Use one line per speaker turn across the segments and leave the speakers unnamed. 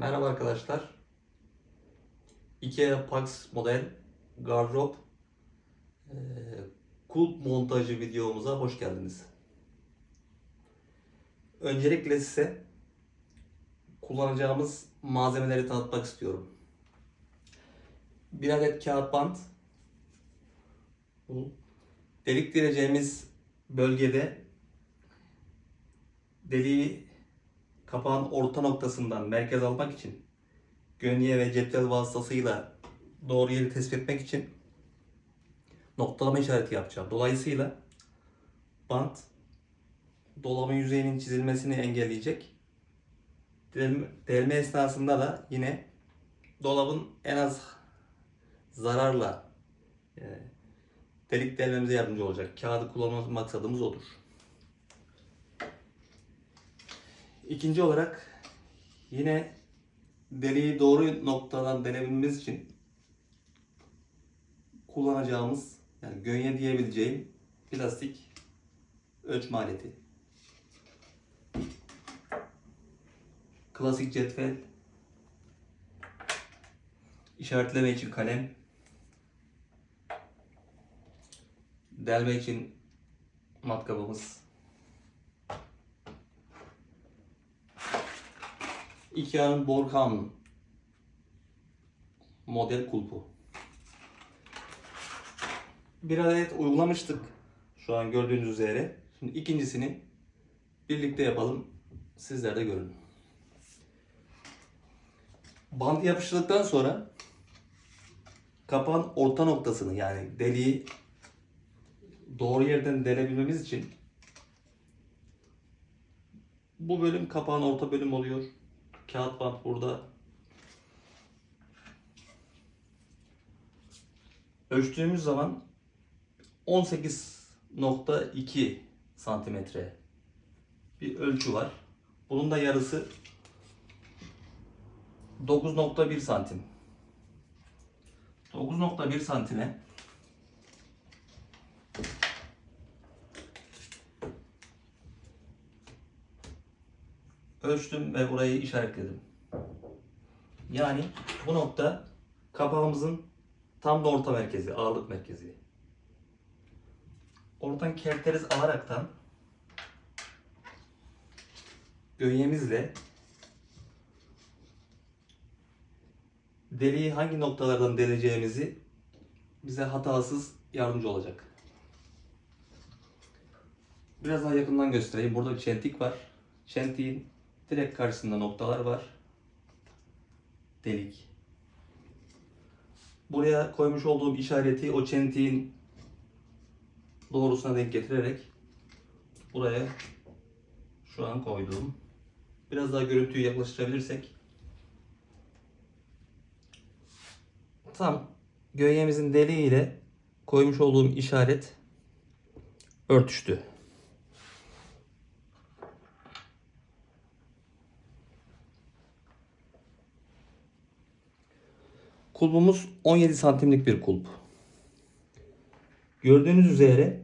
Merhaba arkadaşlar. IKEA Pax model gardırop eee, kulp montajı videomuza hoş geldiniz. Öncelikle size kullanacağımız malzemeleri tanıtmak istiyorum. Bir adet kağıt bant. Delik deleceğimiz bölgede deliği kapağın orta noktasından merkez almak için gönye ve cetvel vasıtasıyla doğru yeri tespit etmek için noktalama işareti yapacağım. Dolayısıyla bant dolama yüzeyinin çizilmesini engelleyecek. Delme, delme esnasında da yine dolabın en az zararla e, delik delmemize yardımcı olacak. Kağıdı kullanma maksadımız odur. İkinci olarak yine deliği doğru noktadan delebilmemiz için kullanacağımız yani gönye diyebileceğim plastik ölçme aleti. Klasik cetvel, işaretleme için kalem, delme için matkabımız, Ikea'nın Borkan model kulpu. Bir adet uygulamıştık şu an gördüğünüz üzere. Şimdi ikincisini birlikte yapalım. Sizler de görün. Bant yapıştırdıktan sonra kapağın orta noktasını yani deliği doğru yerden delebilmemiz için bu bölüm kapağın orta bölüm oluyor. Kağıt bant burada. Ölçtüğümüz zaman 18.2 santimetre bir ölçü var. Bunun da yarısı 9.1 santim. 9.1 santime ölçtüm ve burayı işaretledim. Yani bu nokta kapağımızın tam da orta merkezi, ağırlık merkezi. Oradan kerteriz alaraktan gönyemizle deliği hangi noktalardan deleceğimizi bize hatasız yardımcı olacak. Biraz daha yakından göstereyim. Burada bir çentik var. Çentiğin direkt karşısında noktalar var. Delik. Buraya koymuş olduğum işareti o çentiğin doğrusuna denk getirerek buraya şu an koydum. Biraz daha görüntüyü yaklaştırabilirsek tam göğemizin deliği ile koymuş olduğum işaret örtüştü. Kulbumuz 17 santimlik bir kulp. Gördüğünüz üzere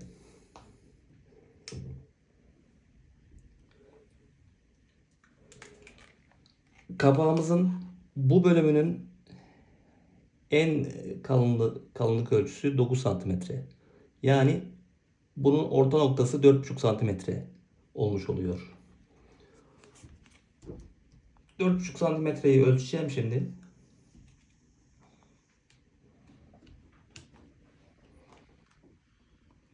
kapağımızın bu bölümünün en kalınlık, kalınlık ölçüsü 9 santimetre. Yani bunun orta noktası 4,5 santimetre olmuş oluyor. 4,5 santimetreyi ölçeceğim şimdi.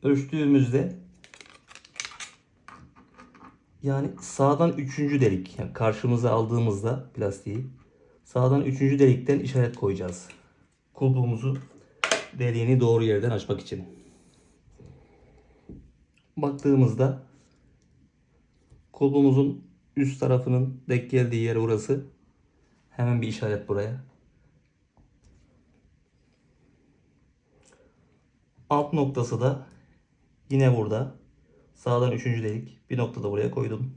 Ölçtüğümüzde yani sağdan üçüncü delik yani karşımıza aldığımızda plastiği sağdan üçüncü delikten işaret koyacağız. Kulbumuzu deliğini doğru yerden açmak için. Baktığımızda kulbumuzun üst tarafının denk geldiği yer orası. Hemen bir işaret buraya. Alt noktası da Yine burada. Sağdan üçüncü delik. Bir nokta da buraya koydum.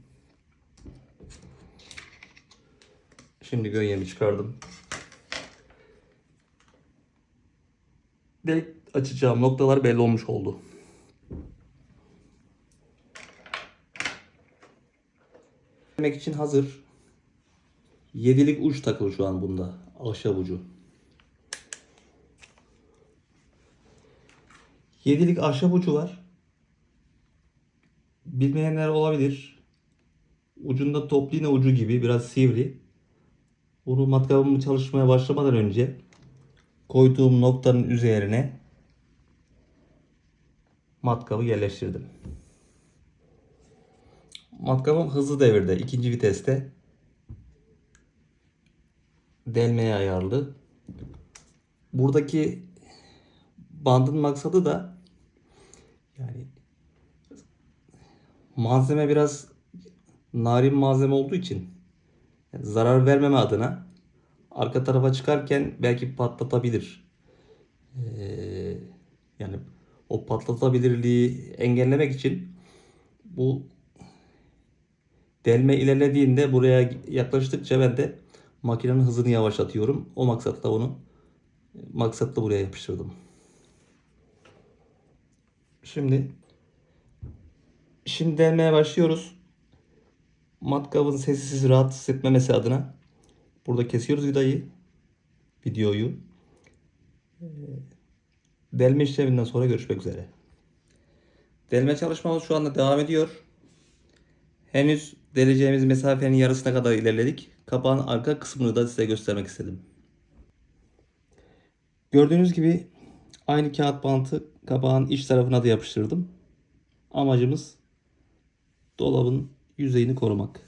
Şimdi gönyemi çıkardım. Delik açacağım noktalar belli olmuş oldu. Demek için hazır. Yedilik uç takılı şu an bunda. Ahşap ucu. Yedilik ahşap ucu var. Bilmeyenler olabilir. Ucunda top iğne ucu gibi biraz sivri. Bunu matkabımı çalışmaya başlamadan önce koyduğum noktanın üzerine matkabı yerleştirdim. Matkabım hızlı devirde, ikinci viteste delmeye ayarlı. Buradaki bandın maksadı da yani malzeme biraz narin malzeme olduğu için yani zarar vermeme adına arka tarafa çıkarken belki patlatabilir. Ee, yani o patlatabilirliği engellemek için bu delme ilerlediğinde buraya yaklaştıkça ben de makinenin hızını yavaşlatıyorum. O maksatla onu maksatla buraya yapıştırdım. Şimdi şimdi delmeye başlıyoruz. Matkabın sessiz rahatsız etmemesi adına burada kesiyoruz vidayı, videoyu. Ee, Delme işleminden sonra görüşmek üzere. Delme çalışmamız şu anda devam ediyor. Henüz deleceğimiz mesafenin yarısına kadar ilerledik. Kapağın arka kısmını da size göstermek istedim. Gördüğünüz gibi aynı kağıt bantı kapağın iç tarafına da yapıştırdım. Amacımız dolabın yüzeyini korumak.